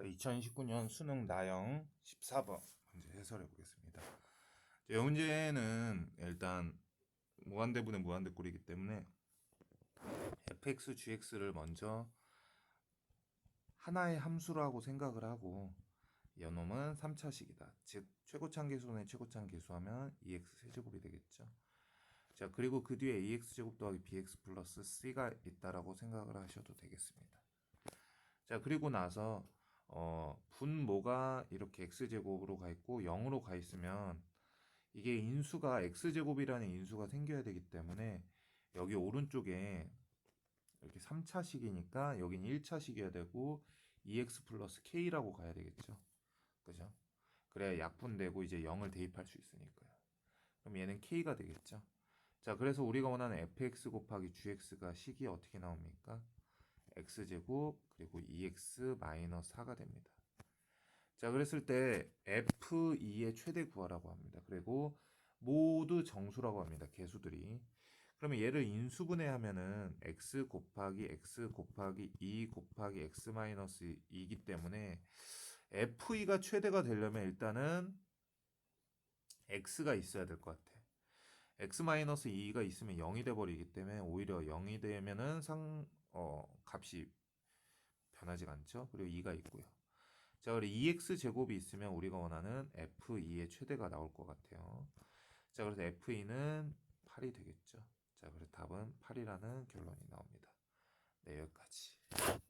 자, 2019년 수능 나영 14번 문제 해설해 보겠습니다. 이 문제는 일단 무한대분의 무한대꼴이기 때문에 fx, gx를 먼저 하나의 함수라고 생각을 하고 연놈은 3차식이다. 즉 최고창 계수분의 최고창 계수하면 2x 세제곱이 되겠죠. 자 그리고 그 뒤에 ax 제곱 더하기 bx 플러스 c가 있다라고 생각을 하셔도 되겠습니다. 자 그리고 나서 어, 분모가 이렇게 x제곱으로 가 있고 0으로 가 있으면 이게 인수가 x제곱이라는 인수가 생겨야 되기 때문에 여기 오른쪽에 이렇게 3차식이니까 여긴 1차식이어야 되고 2x 플러스 k라고 가야 되겠죠. 그죠? 그래야 약분되고 이제 0을 대입할 수 있으니까요. 그럼 얘는 k가 되겠죠. 자, 그래서 우리가 원하는 fx 곱하기 gx가 식이 어떻게 나옵니까? X제곱 그리고 2x 마이너스 4가 됩니다. 자, 그랬을 때 f2의 최대 구하라고 합니다. 그리고 모두 정수라고 합니다. 개수들이. 그러면 얘를 인수분해 하면은 x 곱하기 x 곱하기 2 곱하기 x 마이너스 2이기 때문에 f2가 최대가 되려면 일단은 x가 있어야 될 것 같아. X 마이너스 2가 있으면 0이 돼 버리기 때문에 오히려 0이 되면은 상 어, 값이 변하지가 않죠. 그리고 2가 있고요. 자, 그리고 2x 제곱이 있으면 우리가 원하는 f2의 최대가 나올 것 같아요. 자, 그래서 f2는 8이 되겠죠. 자, 그래서 답은 8이라는 결론이 나옵니다. 네, 여기까지.